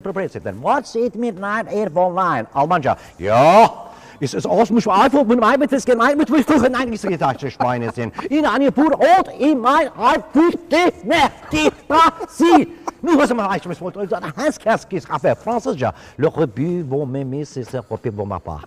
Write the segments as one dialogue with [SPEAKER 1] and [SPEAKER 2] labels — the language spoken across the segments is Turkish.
[SPEAKER 1] President, what's it midnight air for line? Almanja, Ja. ist Es ist aus dem Schwalfurt mit meinem Witz gemeint mit Wischkuchen. Nein, ich sehe, dass Schweine sind. In eine Bur und in mein Alpüte, die Brasil. Nous voici ma je me suis retrouvé dans un casque qui sera fait français. Le rebut, bon mémé, c'est ce repris, bon ma part.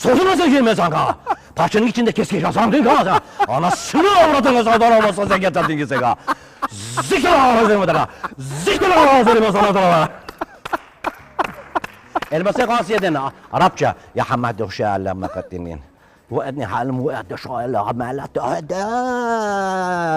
[SPEAKER 1] Sözüne girme zanka. Parçanın içinde keski kazandın ka. Anasını avradın kazandın olmasa sen getirdin ki sen ka. Zikir ağzını da Zikir ağzını sana da Elbise kasiyeden Arapça. Ya Hamad Hoşa Allah makattinin. وأدني حالم وأدى شغل عمالات هذا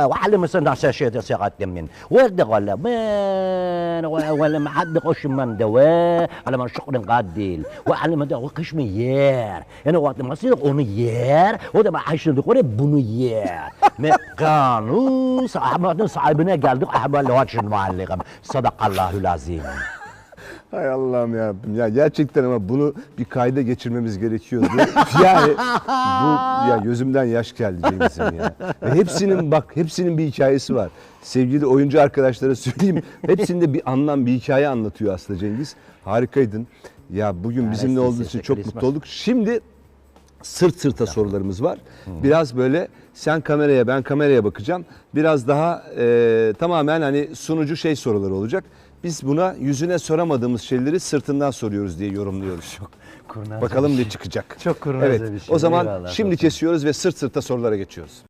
[SPEAKER 1] وعلم سنة شاشة سيغات من وأدى ولا من ولا ما حد قش من دواء على من شغل قادل وعلم ده وقش ميار يعني وقت ما يصير أونيار وده ما عايش نقول بنيار. ما كانوا صاحبنا صاحبنا قال دق أحبال لواتش المعلقة صدق الله العظيم.
[SPEAKER 2] Hay Allah'ım ya. Ya gerçekten ama bunu bir kayda geçirmemiz gerekiyordu. yani bu ya gözümden yaş geldi Cengiz'im ya. Ve hepsinin bak hepsinin bir hikayesi var. Sevgili oyuncu arkadaşlara söyleyeyim. Hepsinde bir anlam, bir hikaye anlatıyor aslında Cengiz. Harikaydın. Ya bugün bizimle
[SPEAKER 1] siz-
[SPEAKER 2] olduğu
[SPEAKER 1] siz
[SPEAKER 2] için çok mutlu olduk. Şimdi sırt sırta sorularımız var. Biraz böyle sen kameraya ben kameraya bakacağım. Biraz daha e, tamamen hani sunucu şey soruları olacak. Biz buna yüzüne soramadığımız şeyleri sırtından soruyoruz diye yorumluyoruz.
[SPEAKER 1] Kurnazca
[SPEAKER 2] Bakalım ne çıkacak.
[SPEAKER 1] Çok kurnazca
[SPEAKER 2] evet,
[SPEAKER 1] bir şey.
[SPEAKER 2] O zaman
[SPEAKER 1] Eyvallah,
[SPEAKER 2] şimdi
[SPEAKER 1] dostum.
[SPEAKER 2] kesiyoruz ve sırt sırta sorulara geçiyoruz.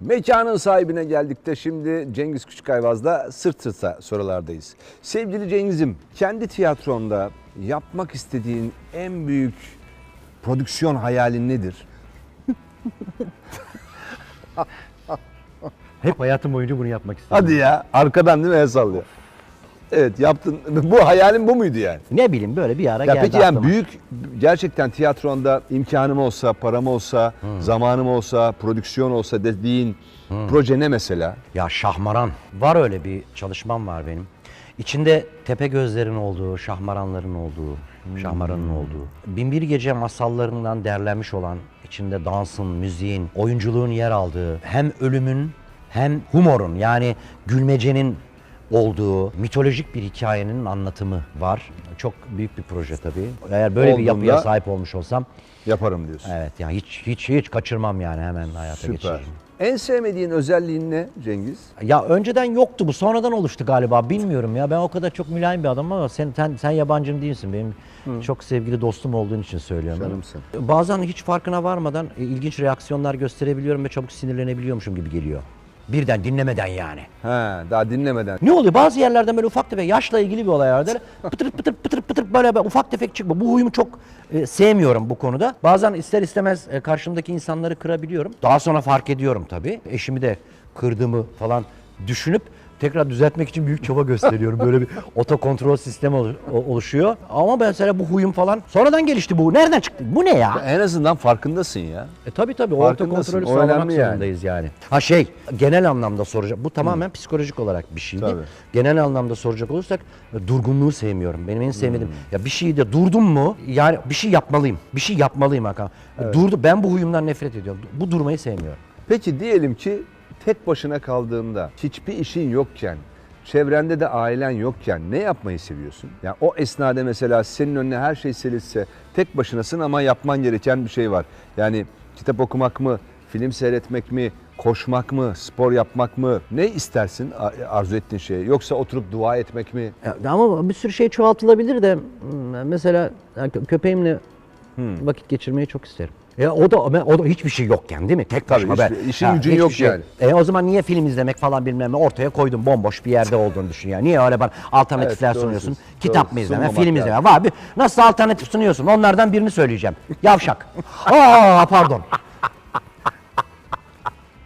[SPEAKER 2] Mekanın sahibine geldik de şimdi Cengiz Küçükayvaz'da sırt sırta sorulardayız. Sevgili Cengiz'im kendi tiyatronda yapmak istediğin en büyük prodüksiyon hayalin nedir?
[SPEAKER 1] Hep hayatım boyunca bunu yapmak istedim.
[SPEAKER 2] Hadi ya arkadan değil mi el sallıyor. Evet yaptın. Bu hayalin bu muydu yani?
[SPEAKER 1] Ne bileyim böyle bir ara
[SPEAKER 2] Ya
[SPEAKER 1] geldi
[SPEAKER 2] peki yani
[SPEAKER 1] aklıma.
[SPEAKER 2] büyük gerçekten tiyatronda imkanım olsa, param olsa, zamanım olsa, prodüksiyon olsa dediğin proje ne mesela?
[SPEAKER 1] Ya Şahmaran. Var öyle bir çalışmam var benim. İçinde tepe gözlerin olduğu, şahmaranların olduğu, şahmaranın olduğu. Binbir Gece masallarından derlenmiş olan, içinde dansın, müziğin, oyunculuğun yer aldığı, hem ölümün hem humorun yani gülmecenin olduğu mitolojik bir hikayenin anlatımı var. Çok büyük bir proje tabii. Eğer böyle bir yapıya
[SPEAKER 2] Olduğunda-
[SPEAKER 1] sahip olmuş olsam
[SPEAKER 2] Yaparım diyorsun.
[SPEAKER 1] evet yani hiç hiç hiç kaçırmam yani hemen hayata
[SPEAKER 2] Süper.
[SPEAKER 1] geçiririm.
[SPEAKER 2] En sevmediğin özelliğin ne Cengiz?
[SPEAKER 1] Ya önceden yoktu bu sonradan oluştu galiba bilmiyorum ya ben o kadar çok mülayim bir adamım ama sen sen, sen yabancım değilsin benim çok sevgili dostum olduğun için söylüyorum.
[SPEAKER 2] Canımsın.
[SPEAKER 1] Bazen hiç farkına varmadan e, ilginç reaksiyonlar gösterebiliyorum ve çabuk sinirlenebiliyormuşum gibi geliyor. Birden dinlemeden yani.
[SPEAKER 2] He, daha dinlemeden.
[SPEAKER 1] Ne oluyor? Bazı yerlerden böyle ufak tefek yaşla ilgili bir olay vardır. Pıtır pıtır pıtır pıtır böyle, böyle ufak tefek çıkma. Bu huyumu çok e, sevmiyorum bu konuda. Bazen ister istemez e, karşımdaki insanları kırabiliyorum. Daha sonra fark ediyorum tabii. Eşimi de kırdığımı falan düşünüp tekrar düzeltmek için büyük çaba gösteriyorum. Böyle bir otokontrol sistemi olu- o- oluşuyor. Ama mesela bu huyum falan sonradan gelişti bu. Nereden çıktı? Bu ne ya?
[SPEAKER 2] En azından farkındasın ya.
[SPEAKER 1] E tabii tabii o
[SPEAKER 2] Farkındasın,
[SPEAKER 1] kontrolü
[SPEAKER 2] o
[SPEAKER 1] sağlamak
[SPEAKER 2] önemli yani.
[SPEAKER 1] zorundayız yani. Ha şey genel anlamda soracak. Bu tamamen psikolojik olarak bir şeydi.
[SPEAKER 2] Tabii.
[SPEAKER 1] Genel anlamda soracak olursak durgunluğu sevmiyorum. Benim en sevmediğim
[SPEAKER 2] Hmm.
[SPEAKER 1] ya bir şeyde durdum mu yani bir şey yapmalıyım. Bir şey yapmalıyım Hakan. Durdu ben bu huyumdan nefret ediyorum. Bu durmayı sevmiyorum.
[SPEAKER 2] Peki diyelim ki tek başına kaldığında, hiçbir işin yokken, çevrende de ailen yokken ne yapmayı seviyorsun? Yani o esnada mesela senin önüne her şey serilse tek başınasın ama yapman gereken bir şey var. Yani kitap okumak mı, film seyretmek mi, koşmak mı, spor yapmak mı? Ne istersin arzu ettiğin şey? Yoksa oturup dua etmek mi?
[SPEAKER 1] Ya, ama bir sürü şey çoğaltılabilir de mesela köpeğimle vakit geçirmeyi çok isterim. E, o da o da hiçbir şey yokken değil mi? Tek
[SPEAKER 2] Tabii,
[SPEAKER 1] başıma
[SPEAKER 2] hiçbir-
[SPEAKER 1] ben.
[SPEAKER 2] işin gücün
[SPEAKER 1] hiçbir
[SPEAKER 2] yok yani.
[SPEAKER 1] E o zaman niye film izlemek falan bilmem ne ortaya koydum bomboş bir yerde olduğunu düşün yani. Niye öyle bana alternatifler
[SPEAKER 2] Evet,
[SPEAKER 1] sunuyorsun?
[SPEAKER 2] diyorsun.
[SPEAKER 1] Kitap
[SPEAKER 2] Doğru,
[SPEAKER 1] mı izleme,
[SPEAKER 2] sunmamak
[SPEAKER 1] film
[SPEAKER 2] lazım.
[SPEAKER 1] izleme. Var bir nasıl alternatif sunuyorsun? Onlardan birini söyleyeceğim. Yavşak. Aa pardon.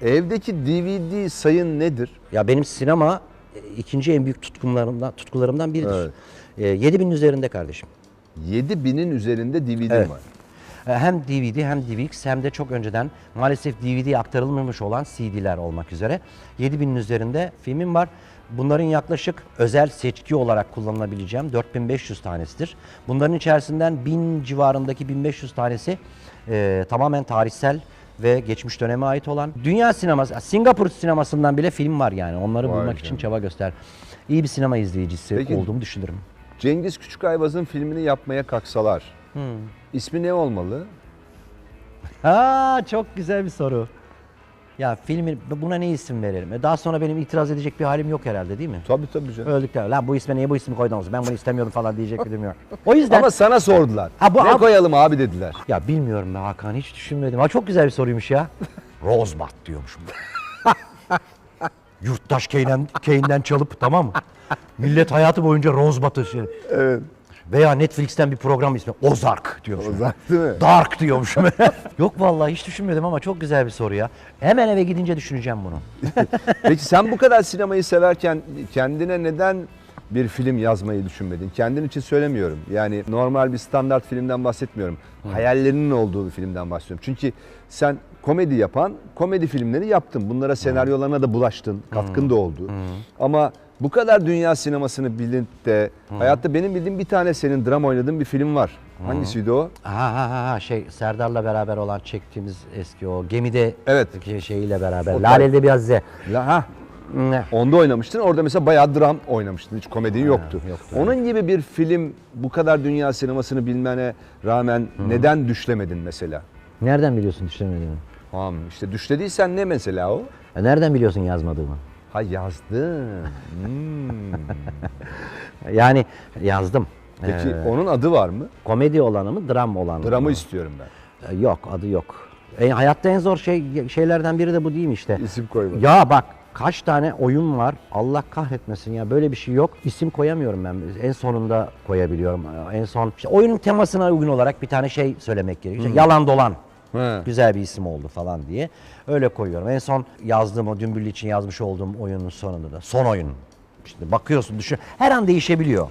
[SPEAKER 2] Evdeki DVD sayın nedir?
[SPEAKER 1] Ya benim sinema e, ikinci en büyük tutkularımdan tutkularımdan biridir.
[SPEAKER 2] Evet.
[SPEAKER 1] E, 7000 üzerinde kardeşim.
[SPEAKER 2] 7000'in üzerinde DVD
[SPEAKER 1] Evet.
[SPEAKER 2] var.
[SPEAKER 1] E, Hem DVD hem DVX hem de çok önceden maalesef DVD'ye aktarılmamış olan CD'ler olmak üzere 7000'in üzerinde filmim var. Bunların yaklaşık özel seçki olarak kullanılabileceğim 4500 tanesidir. Bunların içerisinden 1000 civarındaki 1500 tanesi e, tamamen tarihsel ve geçmiş döneme ait olan dünya sineması, Singapur sinemasından bile film var yani. Onları
[SPEAKER 2] Vay
[SPEAKER 1] bulmak için
[SPEAKER 2] canına.
[SPEAKER 1] çaba göster. İyi bir sinema izleyicisi
[SPEAKER 2] Peki-
[SPEAKER 1] olduğumu düşünürüm.
[SPEAKER 2] Cengiz Küçükayvaz'ın filmini yapmaya kalksalar
[SPEAKER 1] Hmm.
[SPEAKER 2] ismi ne olmalı?
[SPEAKER 1] Ha çok güzel bir soru. Ya filmin buna ne isim verelim? E, Daha sonra benim itiraz edecek bir halim yok herhalde değil mi?
[SPEAKER 2] Tabii tabii canım.
[SPEAKER 1] Öldükten lan bu isme niye bu ismi koydunuz? Ben bunu istemiyordum falan diyecek bir durum yok. O yüzden
[SPEAKER 2] Ama sana sordular.
[SPEAKER 1] Ha, bu
[SPEAKER 2] ne
[SPEAKER 1] ab-
[SPEAKER 2] koyalım abi dediler.
[SPEAKER 1] ya bilmiyorum be Hakan hiç düşünmedim. Ha çok güzel bir soruymuş ya. Rosebud diyormuşum. Yurttaş Kane'den, Kane'den çalıp tamam mı? Millet hayatı boyunca Rosebud'ı şey.
[SPEAKER 2] Evet.
[SPEAKER 1] Veya Netflix'ten bir program ismi Ozark diyormuşum.
[SPEAKER 2] Ozark değil mi?
[SPEAKER 1] Dark diyormuşum. Yok vallahi hiç düşünmedim ama çok güzel bir soru ya. Hemen eve gidince düşüneceğim bunu.
[SPEAKER 2] Peki sen bu kadar sinemayı severken kendine neden bir film yazmayı düşünmedin? Kendin için söylemiyorum. Yani normal bir standart filmden bahsetmiyorum. Hayallerinin olduğu bir filmden bahsediyorum. Çünkü sen komedi yapan komedi filmleri yaptın. Bunlara senaryolarına da bulaştın. Katkın da oldu. Ama bu kadar dünya sinemasını bilip de hayatta benim bildiğim bir tane senin dram oynadığın bir film var. Hangisiydi o?
[SPEAKER 1] Ha ha ha ha şey Serdar'la beraber olan çektiğimiz eski o gemide
[SPEAKER 2] Evet.
[SPEAKER 1] şey- şeyiyle beraber.
[SPEAKER 2] O
[SPEAKER 1] Laleli bir Azize.
[SPEAKER 2] La, ha,
[SPEAKER 1] Ne?
[SPEAKER 2] Onda oynamıştın. Orada mesela bayağı dram oynamıştın. Hiç komedin yoktu.
[SPEAKER 1] yoktu,
[SPEAKER 2] Onun gibi bir film bu kadar dünya sinemasını bilmene rağmen neden düşlemedin mesela?
[SPEAKER 1] Nereden biliyorsun düşünemediğimi?
[SPEAKER 2] Tamam işte düşlediysen ne mesela o?
[SPEAKER 1] Ya nereden biliyorsun yazmadığımı?
[SPEAKER 2] Ha yazdın. Hmm.
[SPEAKER 1] Yani yazdım.
[SPEAKER 2] Peki
[SPEAKER 1] Ee,
[SPEAKER 2] onun adı var mı?
[SPEAKER 1] komedi olanı mı, dram olanı
[SPEAKER 2] Dramı
[SPEAKER 1] mı?
[SPEAKER 2] istiyorum ben.
[SPEAKER 1] Ee, Yok, adı yok. E, hayatta en zor şey şeylerden biri de bu değil mi işte?
[SPEAKER 2] İsim koyma.
[SPEAKER 1] Ya bak kaç tane oyun var Allah kahretmesin ya böyle bir şey yok. İsim koyamıyorum ben. En sonunda koyabiliyorum. En son işte oyunun temasına uygun olarak bir tane şey söylemek gerekiyor. İşte yalan dolan.
[SPEAKER 2] He.
[SPEAKER 1] Güzel bir isim oldu falan diye. Öyle koyuyorum. En son yazdığım o Dümbüllü için yazmış olduğum oyunun sonunda da. Son oyun. İşte bakıyorsun düşün. Her an değişebiliyor.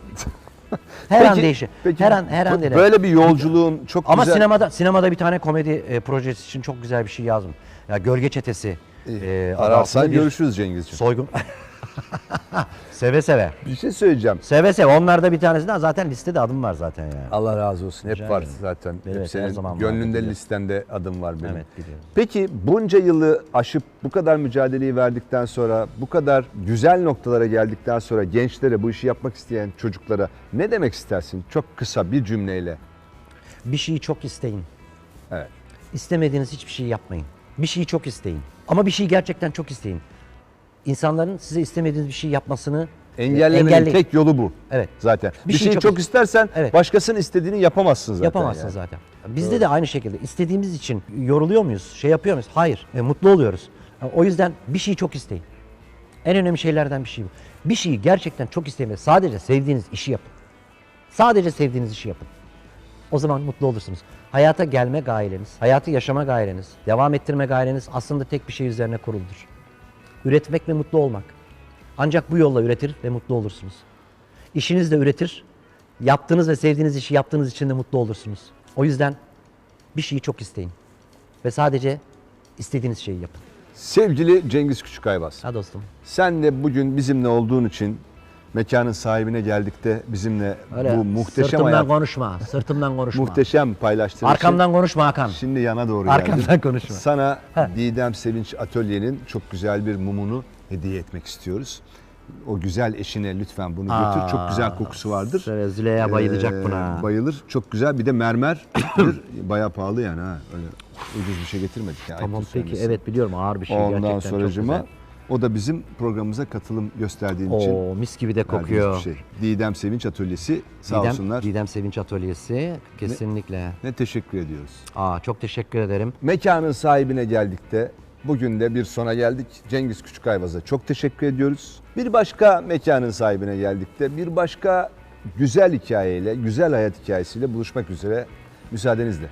[SPEAKER 1] Her an değişir.
[SPEAKER 2] peki
[SPEAKER 1] her an her an değil.
[SPEAKER 2] Böyle bir yolculuğun çok
[SPEAKER 1] Ama
[SPEAKER 2] güzel.
[SPEAKER 1] sinemada sinemada bir tane komedi e, projesi için çok güzel bir şey yazdım. Ya Gölge Çetesi. e,
[SPEAKER 2] Ararsan görüşürüz Cengizciğim.
[SPEAKER 1] Soygun. seve seve.
[SPEAKER 2] Bir şey söyleyeceğim.
[SPEAKER 1] Seve seve. Onlarda bir tanesinden zaten listede adım var zaten yani.
[SPEAKER 2] Allah razı olsun. Hep
[SPEAKER 1] Rica
[SPEAKER 2] var
[SPEAKER 1] ederim.
[SPEAKER 2] zaten.
[SPEAKER 1] Evet, her
[SPEAKER 2] senin
[SPEAKER 1] zaman vardı,
[SPEAKER 2] gönlünde
[SPEAKER 1] biliyorum.
[SPEAKER 2] listende adım var benim.
[SPEAKER 1] Evet biliyorum.
[SPEAKER 2] Peki bunca yılı aşıp bu kadar mücadeleyi verdikten sonra, bu kadar güzel noktalara geldikten sonra gençlere, bu işi yapmak isteyen çocuklara ne demek istersin? Çok kısa bir cümleyle.
[SPEAKER 1] Bir şeyi çok isteyin.
[SPEAKER 2] Evet.
[SPEAKER 1] İstemediğiniz hiçbir şey yapmayın. Bir şeyi çok isteyin. Ama bir şeyi gerçekten çok isteyin. İnsanların size istemediğiniz bir şey yapmasını e,
[SPEAKER 2] Engellemenin
[SPEAKER 1] engelleyin.
[SPEAKER 2] tek yolu bu.
[SPEAKER 1] Evet.
[SPEAKER 2] Zaten. Bir,
[SPEAKER 1] Bir şeyi
[SPEAKER 2] şeyi
[SPEAKER 1] çok-
[SPEAKER 2] çok, istersen
[SPEAKER 1] Evet.
[SPEAKER 2] başkasının istediğini yapamazsın zaten.
[SPEAKER 1] Yapamazsın
[SPEAKER 2] yani.
[SPEAKER 1] zaten. Bizde de aynı şekilde istediğimiz için yoruluyor muyuz? Şey yapıyor muyuz? Hayır. E, mutlu oluyoruz. E, O yüzden bir şeyi çok isteyin. En önemli şeylerden bir şey bu. Bir şeyi gerçekten çok isteyin sadece sevdiğiniz işi yapın. Sadece sevdiğiniz işi yapın. O zaman mutlu olursunuz. Hayata gelme gaileniz, hayatı yaşama gaileniz, devam ettirme gaileniz aslında tek bir şey üzerine kuruludur. Üretmek ve mutlu olmak. Ancak bu yolla üretir ve mutlu olursunuz. İşiniz de üretir, yaptığınız ve sevdiğiniz işi yaptığınız için de mutlu olursunuz. O yüzden bir şeyi çok isteyin. Ve sadece istediğiniz şeyi yapın.
[SPEAKER 2] Sevgili Cengiz Küçükayvaz.
[SPEAKER 1] Ha dostum.
[SPEAKER 2] Sen de bugün bizimle olduğun için mekanın sahibine geldik de bizimle
[SPEAKER 1] Öyle
[SPEAKER 2] bu muhteşem
[SPEAKER 1] sırtımdan
[SPEAKER 2] hayat,
[SPEAKER 1] konuşma, sırtımdan konuşma.
[SPEAKER 2] muhteşem paylaştığın
[SPEAKER 1] Arkamdan konuşma Hakan.
[SPEAKER 2] şimdi yana doğru
[SPEAKER 1] Arkamdan
[SPEAKER 2] geldim.
[SPEAKER 1] konuşma.
[SPEAKER 2] Sana. Didem Sevinç Atölye'nin çok güzel bir mumunu hediye etmek istiyoruz. O güzel eşine lütfen bunu götür. Çok güzel kokusu vardır.
[SPEAKER 1] Züleyha bayılacak
[SPEAKER 2] Ee,
[SPEAKER 1] buna.
[SPEAKER 2] Bayılır. Çok güzel. Bir de mermer. Bayağı pahalı yani ha. Öyle ucuz bir şey getirmedik. Yani.
[SPEAKER 1] Tamam
[SPEAKER 2] ayıptır
[SPEAKER 1] peki
[SPEAKER 2] söylemesi.
[SPEAKER 1] evet biliyorum ağır bir şey
[SPEAKER 2] Ondan
[SPEAKER 1] gerçekten çok
[SPEAKER 2] sonracıma. O da bizim programımıza katılım gösterdiğin için.
[SPEAKER 1] Oo mis gibi de
[SPEAKER 2] verdiğimiz
[SPEAKER 1] kokuyor.
[SPEAKER 2] bir şey. Didem Sevinç Atölyesi sağ
[SPEAKER 1] Didem,
[SPEAKER 2] olsunlar.
[SPEAKER 1] Didem Sevinç Atölyesi kesinlikle.
[SPEAKER 2] Ne teşekkür ediyoruz.
[SPEAKER 1] Aa çok teşekkür ederim.
[SPEAKER 2] Mekanın sahibine geldik de bugün de bir sona geldik. Cengiz Küçükayvaz'a çok teşekkür ediyoruz. Bir başka mekanın sahibine geldik de bir başka güzel hikayeyle, güzel hayat hikayesiyle buluşmak üzere müsaadenizle.